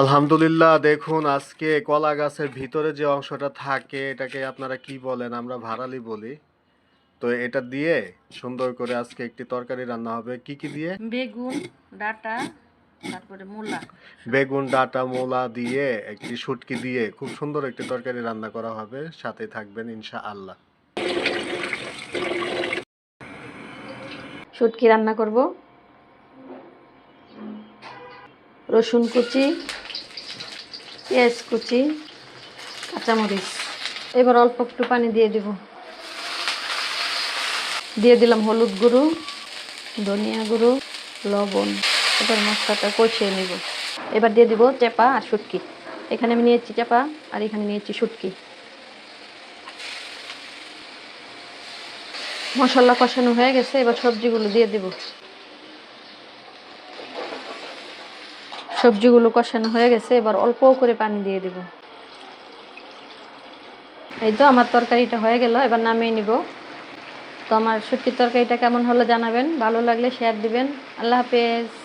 আলহামদুলিল্লাহ দেখুন আজকে কলা গাছের ভিতরে যে অংশটা থাকে এটাকে আপনারা কি বলেন? আমরা ভাড়ালি বলি। তো এটা দিয়ে সুন্দর করে আজকে একটি তরকারি রান্না হবে। কি কি দিয়ে? বেগুন ডাটা তারপরে মূলা। বেগুন ডাটা মোলা দিয়ে একটি শুটকি দিয়ে খুব সুন্দর একটি তরকারি রান্না করা হবে। সাথে থাকবেন ইনশা আল্লাহ শুটকি রান্না করব। রসুন কুচি, পেঁয়াজ কুচি, কাঁচামরিচ। এবার অল্প একটু পানি দিয়ে দিব। দিয়ে দিলাম হলুদ গুঁড়ো, ধনিয়া গুঁড়ো, লবণ। এবার মশলাটা কষিয়ে নিব। এবার দিয়ে দিব চেপা আর শুটকি। এখানে আমি নিয়েছি চেপা আর এখানে নিয়েছি শুটকি। মশলা কষানো হয়ে গেছে, এবার সবজিগুলো দিয়ে দিব। সবজিগুলো কষানো হয়ে গেছে, এবার অল্প করে পানি দিয়ে দেব। এই তো আমার তরকারিটা হয়ে গেল, এবার নামিয়ে নিব। তো আমার শুটকির তরকারিটা কেমন হলো জানাবেন, ভালো লাগলে শেয়ার দিবেন। আল্লাহ হাফেজ।